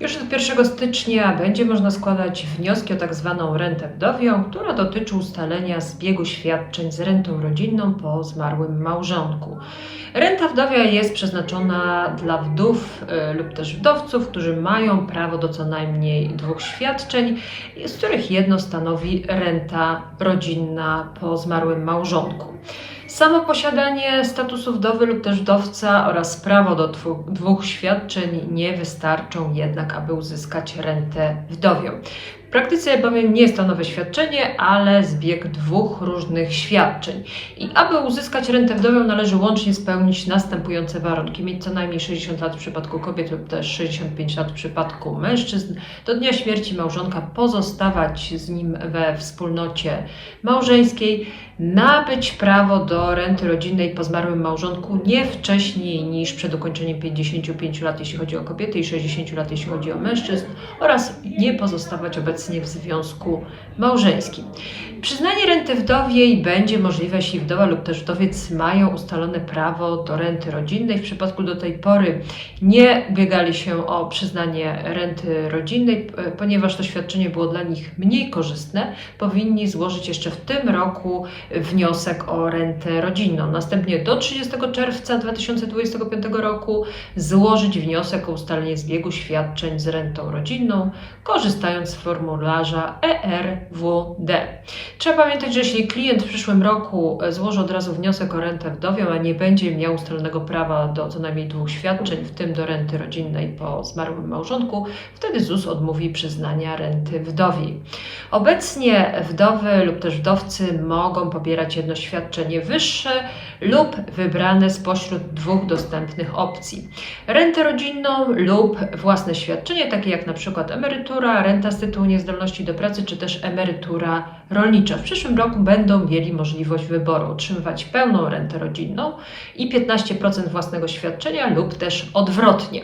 Już od 1 stycznia będzie można składać wnioski o tak zwaną rentę wdowią, która dotyczy ustalenia zbiegu świadczeń z rentą rodzinną po zmarłym małżonku. Renta wdowia jest przeznaczona dla wdów y, lub też wdowców, którzy mają prawo do co najmniej dwóch świadczeń, z których jedno stanowi renta rodzinna po zmarłym małżonku. Samo posiadanie statusu wdowy lub też wdowca oraz prawo do dwóch świadczeń nie wystarczą jednak, aby uzyskać rentę wdowią. W praktyce bowiem nie jest to nowe świadczenie, ale zbieg dwóch różnych świadczeń. I aby uzyskać rentę wdowią należy łącznie spełnić następujące warunki. Mieć co najmniej 60 lat w przypadku kobiet lub też 65 lat w przypadku mężczyzn. Do dnia śmierci małżonka pozostawać z nim we wspólnocie małżeńskiej. Nabyć prawo do renty rodzinnej po zmarłym małżonku nie wcześniej niż przed ukończeniem 55 lat, jeśli chodzi o kobiety, i 60 lat, jeśli chodzi o mężczyzn, oraz nie pozostawać obecnie w związku małżeńskim. Przyznanie renty wdowiej będzie możliwe, jeśli wdowa lub też wdowiec mają ustalone prawo do renty rodzinnej. W przypadku do tej pory nie ubiegali się o przyznanie renty rodzinnej, ponieważ to świadczenie było dla nich mniej korzystne, powinni złożyć jeszcze w tym roku wniosek o rentę rodzinną. Następnie do 30 czerwca 2025 roku złożyć wniosek o ustalenie zbiegu świadczeń z rentą rodzinną, korzystając z formularza ERWD. Trzeba pamiętać, że jeśli klient w przyszłym roku e, złoży od razu wniosek o rentę wdowią, a nie będzie miał ustalonego prawa do co najmniej dwóch świadczeń, w tym do renty rodzinnej po zmarłym małżonku, wtedy ZUS odmówi przyznania renty wdowiej. Obecnie wdowy lub też wdowcy mogą pobierać jedno świadczenie wyższe lub wybrane spośród dwóch dostępnych opcji. Rentę rodzinną lub własne świadczenie, takie jak na przykład emerytura, renta z tytułu niezdolności do pracy, czy też emerytura rolnicza. W przyszłym roku będą mieli możliwość wyboru otrzymywać pełną rentę rodzinną i 15% własnego świadczenia lub też odwrotnie.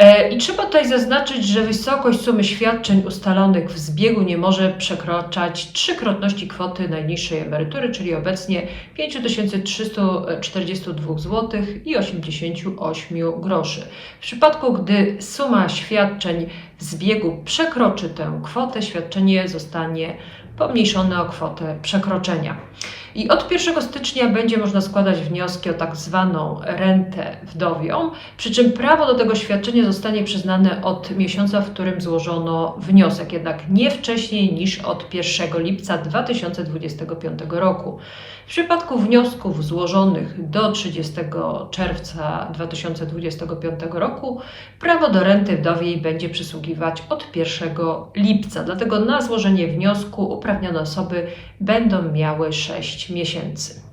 E, I trzeba tutaj zaznaczyć, że wysokość sumy świadczeń ustalonych w zbiegu nie może przekraczać trzykrotności kwoty najniższej emerytury, czyli obecnie 5342 zł i 88 groszy. W przypadku, gdy suma świadczeń w zbiegu przekroczy tę kwotę, świadczenie zostanie pomniejszone o kwotę przekroczenia. I od 1 stycznia będzie można składać wnioski o tak zwaną rentę wdowią, przy czym prawo do tego świadczenia zostanie przyznane od miesiąca, w którym złożono wniosek, jednak nie wcześniej niż od 1 lipca 2025 roku. W przypadku wniosków złożonych do 30 czerwca 2025 roku prawo do renty wdowiej będzie przysługiwać od 1 lipca. Dlatego na złożenie wniosku uprawnione osoby będą miały 6 miesięcy.